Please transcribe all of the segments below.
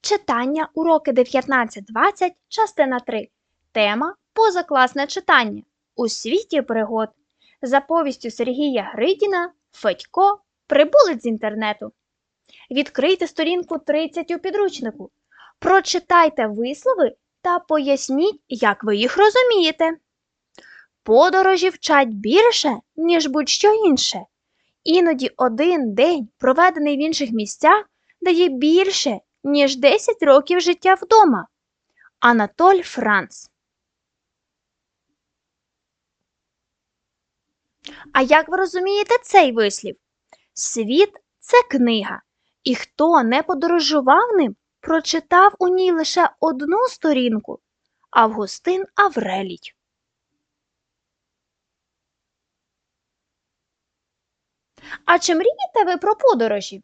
Читання уроки 19.20, частина 3. Тема Позакласне читання. У світі пригод. За повістю Сергія Гридіна Федько Прибулець з інтернету. Відкрийте сторінку 30 у підручнику. Прочитайте вислови та поясніть, як ви їх розумієте. Подорожі вчать більше, ніж будь-що інше. Іноді один день, проведений в інших місцях, дає більше, ніж 10 років життя вдома. Анатоль Франц. А як ви розумієте цей вислів? Світ це книга, і хто не подорожував ним, прочитав у ній лише одну сторінку Августин Аврелій. А чи мрієте ви про подорожі?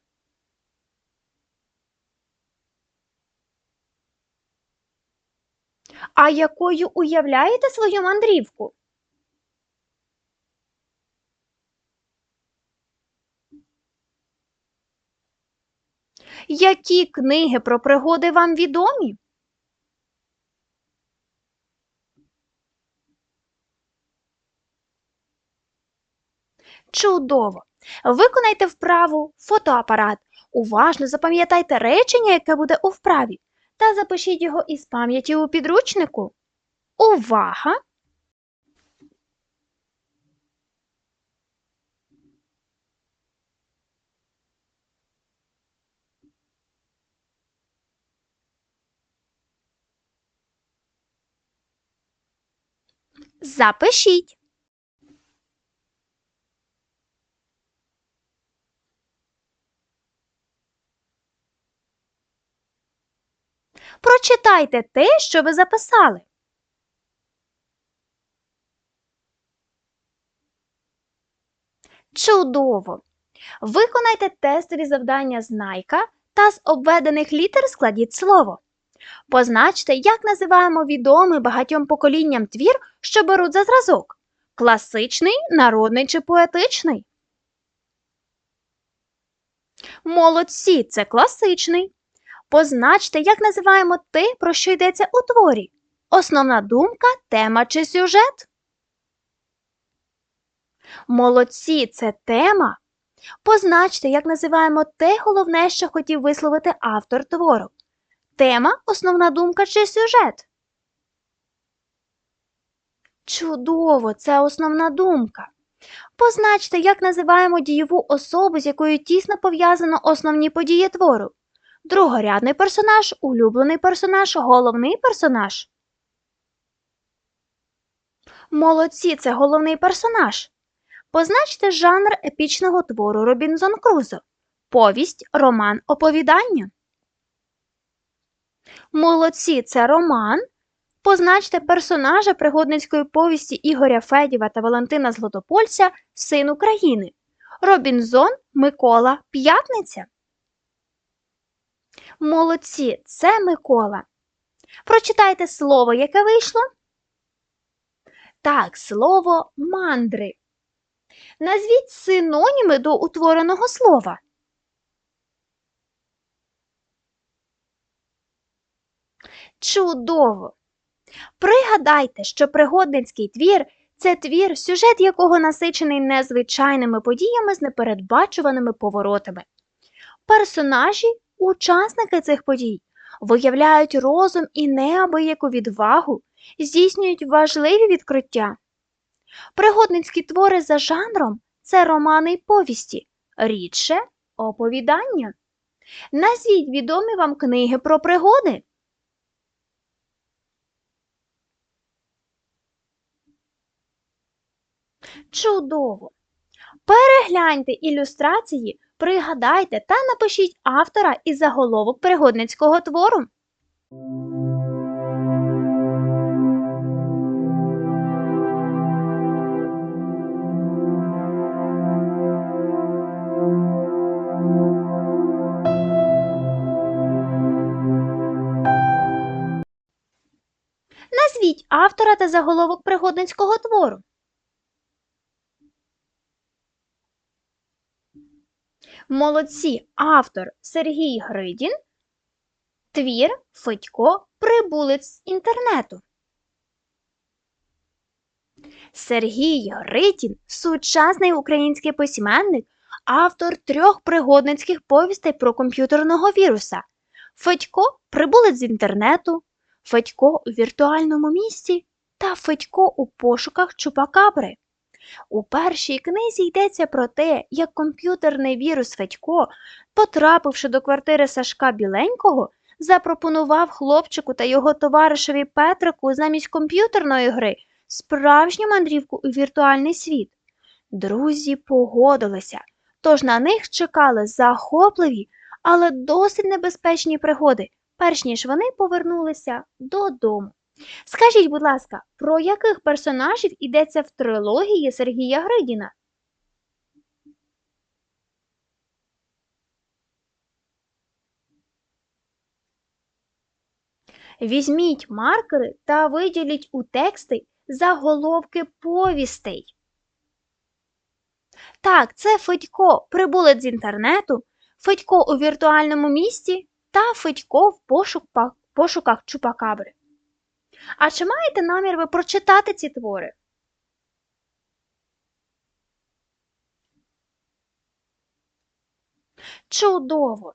А якою уявляєте свою мандрівку? Які книги про пригоди вам відомі? Чудово! Виконайте вправу фотоапарат. Уважно запам'ятайте речення, яке буде у вправі, та запишіть його із пам'яті у підручнику. Увага! Запишіть. Прочитайте те, що ви записали. Чудово! Виконайте тестові завдання знайка та з обведених літер складіть слово. Позначте, як називаємо відомий багатьом поколінням твір, що беруть за зразок класичний, народний чи поетичний. Молодці це класичний. Позначте, як називаємо те, про що йдеться у творі. Основна думка, тема чи сюжет. Молодці це тема. Позначте, як називаємо те головне, що хотів висловити автор твору. Тема, основна думка чи сюжет. Чудово, це основна думка. Позначте, як називаємо дієву особу, з якою тісно пов'язано основні події твору. Другорядний персонаж, улюблений персонаж, головний персонаж. Молодці це головний персонаж. Позначте жанр епічного твору Робінзон Крузо. Повість, роман, оповідання. Молодці це роман. Позначте персонажа пригодницької повісті Ігоря Федєва та Валентина Златопольця Син України. Робінзон Микола П'ятниця. Молодці, це Микола. Прочитайте слово, яке вийшло. Так, слово мандри. Назвіть синоніми до утвореного слова. Чудово! Пригадайте, що пригодницький твір це твір, сюжет якого насичений незвичайними подіями з непередбачуваними поворотами. Персонажі, учасники цих подій, виявляють розум і неабияку відвагу, здійснюють важливі відкриття. Пригодницькі твори за жанром це романи й повісті, рідше оповідання. Назвіть відомі вам книги про пригоди. Чудово! Перегляньте ілюстрації, пригадайте та напишіть автора і заголовок пригодницького твору. Назвіть автора та заголовок пригодницького твору. Молодці автор Сергій Гридін, Твір Федько Прибулець з інтернету. Сергій Гритін сучасний український письменник, автор трьох пригодницьких повістей про комп'ютерного віруса. Федько Прибулець з інтернету, Федько у віртуальному місті та Федько у пошуках Чупакабри. У першій книзі йдеться про те, як комп'ютерний вірус Федько, потрапивши до квартири Сашка Біленького, запропонував хлопчику та його товаришеві Петрику замість комп'ютерної гри справжню мандрівку у віртуальний світ. Друзі погодилися, тож на них чекали захопливі, але досить небезпечні пригоди, перш ніж вони повернулися додому. Скажіть, будь ласка, про яких персонажів йдеться в трилогії Сергія Гридіна? Візьміть маркери та виділіть у тексти заголовки повістей. Так, це Федько, прибулець з інтернету, Федько у віртуальному місті та Федько в пошук- пошуках Чупакабри. А чи маєте намір ви прочитати ці твори? Чудово!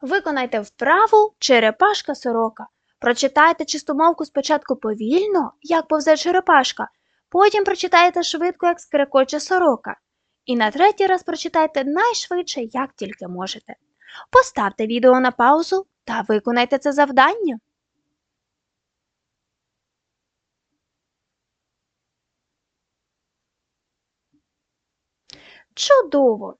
Виконайте вправу черепашка сорока. Прочитайте чистомовку спочатку повільно, як повзе черепашка, потім прочитайте швидко, як скрекоче сорока. І на третій раз прочитайте найшвидше, як тільки можете. Поставте відео на паузу та виконайте це завдання. Чудово!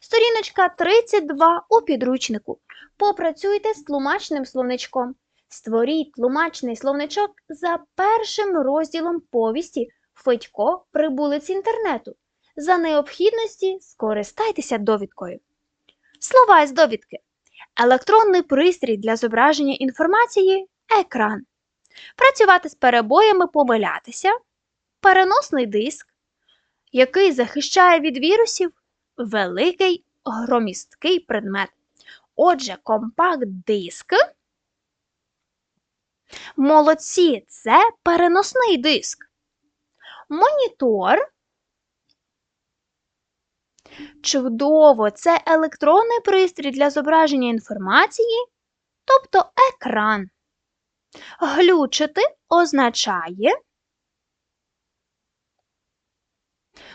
Сторіночка 32 у підручнику. Попрацюйте з тлумачним словничком. Створіть тлумачний словничок за першим розділом повісті Федько прибулець інтернету. За необхідності скористайтеся довідкою. Слова з довідки. Електронний пристрій для зображення інформації екран. Працювати з перебоями помилятися. Переносний диск, який захищає від вірусів великий громісткий предмет. Отже, компакт-диск. Молодці це переносний диск. Монітор. Чудово, це електронний пристрій для зображення інформації, тобто екран. Глючити означає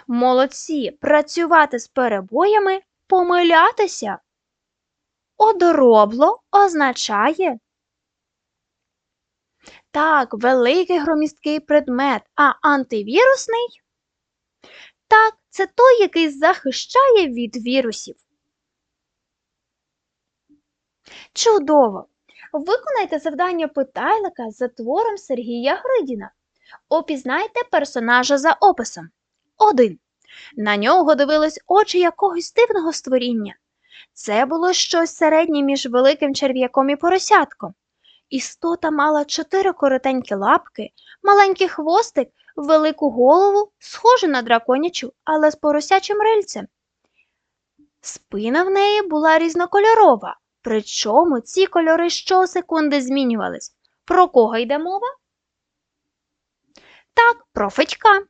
Молодці працювати з перебоями, помилятися. Одоробло означає. Так, великий громісткий предмет, а антивірусний? Так, це той, який захищає від вірусів. Чудово! Виконайте завдання питайлика за твором Сергія Гридіна. Опізнайте персонажа за описом. 1. На нього дивились очі якогось дивного створіння. Це було щось середнє між великим черв'яком і поросятком. Істота мала чотири коротенькі лапки, маленький хвостик, велику голову, схожу на драконячу, але з поросячим рильцем. Спина в неї була різнокольорова, причому ці кольори щосекунди змінювались. Про кого йде мова? Так, про Федька.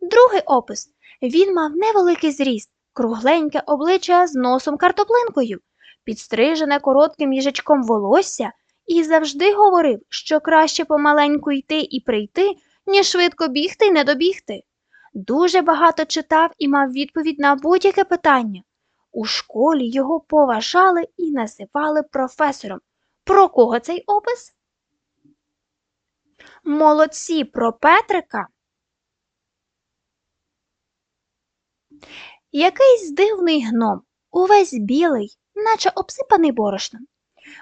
Другий опис. Він мав невеликий зріст, кругленьке обличчя з носом картоплинкою, підстрижене коротким їжачком волосся і завжди говорив, що краще помаленьку йти і прийти, ніж швидко бігти й не добігти. Дуже багато читав і мав відповідь на будь-яке питання. У школі його поважали і називали професором. Про кого цей опис? Молодці про Петрика. Якийсь дивний гном, увесь білий, наче обсипаний борошном.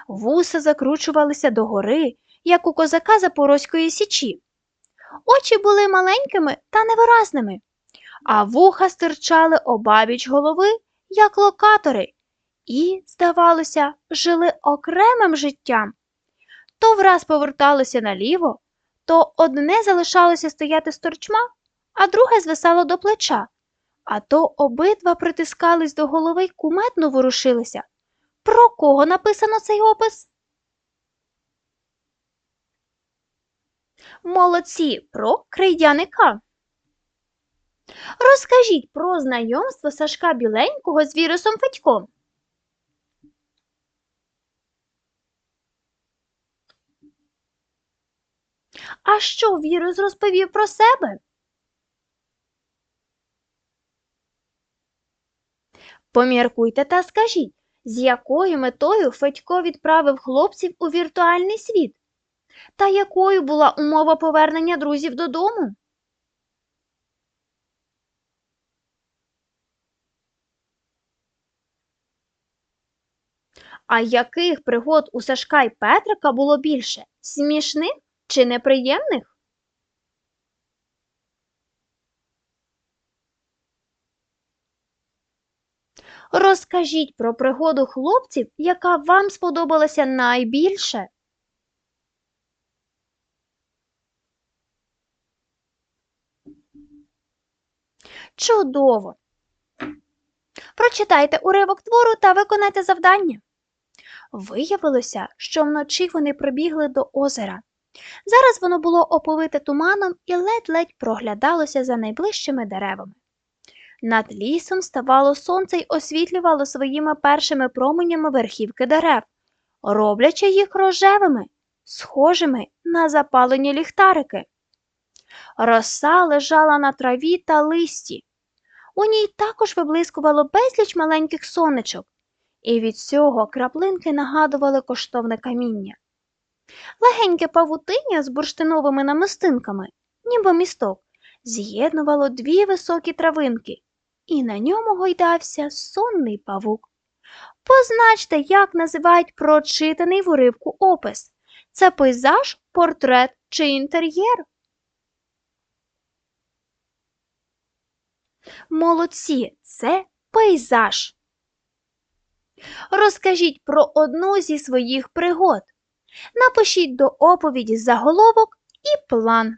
Вуса закручувалися догори, як у козака Запорозької січі. Очі були маленькими та невиразними, а вуха стирчали обабіч голови, як локатори, і, здавалося, жили окремим життям. То враз поверталося наліво, то одне залишалося стояти з торчма, а друге звисало до плеча а то обидва притискались до голови й куметно ворушилися. Про кого написано цей опис? Молодці про крейдяника. Розкажіть про знайомство Сашка Біленького з вірусом Федьком. А що вірус розповів про себе? Поміркуйте та скажіть, з якою метою Федько відправив хлопців у віртуальний світ? Та якою була умова повернення друзів додому? А яких пригод у Сашка й Петрика було більше? Смішних чи неприємних? Розкажіть про пригоду хлопців, яка вам сподобалася найбільше. Чудово! Прочитайте уривок твору та виконайте завдання. Виявилося, що вночі вони прибігли до озера. Зараз воно було оповите туманом і ледь-ледь проглядалося за найближчими деревами. Над лісом ставало сонце й освітлювало своїми першими променями верхівки дерев, роблячи їх рожевими, схожими на запалені ліхтарики. Роса лежала на траві та листі. У ній також виблискувало безліч маленьких сонечок, і від цього краплинки нагадували коштовне каміння. Легеньке павутиння з бурштиновими намистинками, ніби місток, з'єднувало дві високі травинки, і на ньому гойдався сонний павук. Позначте, як називають прочитаний в уривку опис. Це пейзаж, портрет чи інтер'єр. Молодці, це пейзаж. Розкажіть про одну зі своїх пригод. Напишіть до оповіді заголовок і план.